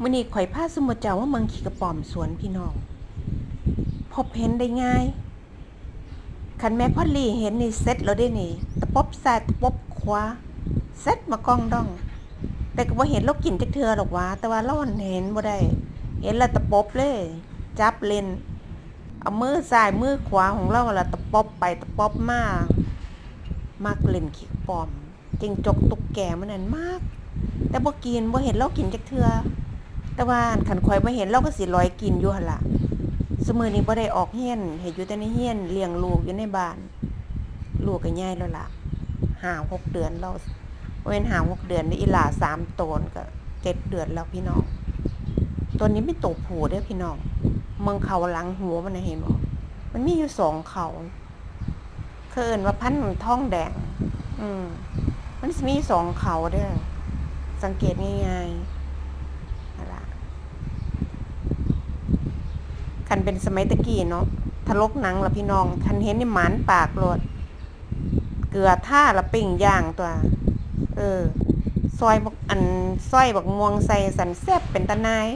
มื้อนี้ข่อยพาซุมเจ้าว่าเมืองขีกระป๋อมสวนพี่น้อง พบเห็นได้ง่ายคันแม่พ่อลี่เห็นนี่เซ็ตแล้วได้นี่ ตะปบซ้ายตะปบขวาเซ็ตมากองดอง แต่ก็บ่เห็นเรากินจักเทื่อหรอกวะแต่ว่าเราเห็นบ่ได้ เห็นล้วตะปบเลย จับเล่นเอามือซ้ายมือขวาของเราละตะปบไปตะปบมามักเล่นขี้กระป๋อมจิงจกตุกแก่มันนั่นมาก แต่บ่กินบ่เห็นเรากินจักเทื่อ แต่ว่าคันข่อยบ่เห็นเราก็สิลอยกินอยู่หล่ะซุมื้อนี้บ่ได้ออกเฮี้ยนเฮ็ดอยู่แต่ในเฮี้ยนเลี้ยงลูกอยู่ในบ้าน ลูกก็ใหญ่แล้วล่ะหาหกเดือนเราบ่แม่นหาหกเดือนนี่อีหลาสามตนก็เจ็ดเดือนแล้วพี่น้องตัวนี้เป็นตัวผู้เด้อพี่น้องเมืองเขาหลังหัวมันนะเห็นบ่มันมีอยู่สองเขาเขาเอิ้นว่าพันธุ์ท้องแดง อืม มันมีสองเขาเด้อสังเกตง่ายๆนั่นล่ะ คันเป็นสมัยตะกี้เนาะทะลกหนังละพี่น้อง คันเห็นนี่หมานปากโลด เกลือท่าละปิ่งย่างตัว เออ ซอยบักอันซอยบักม่วงใส่สันแซบเป็นตะนาย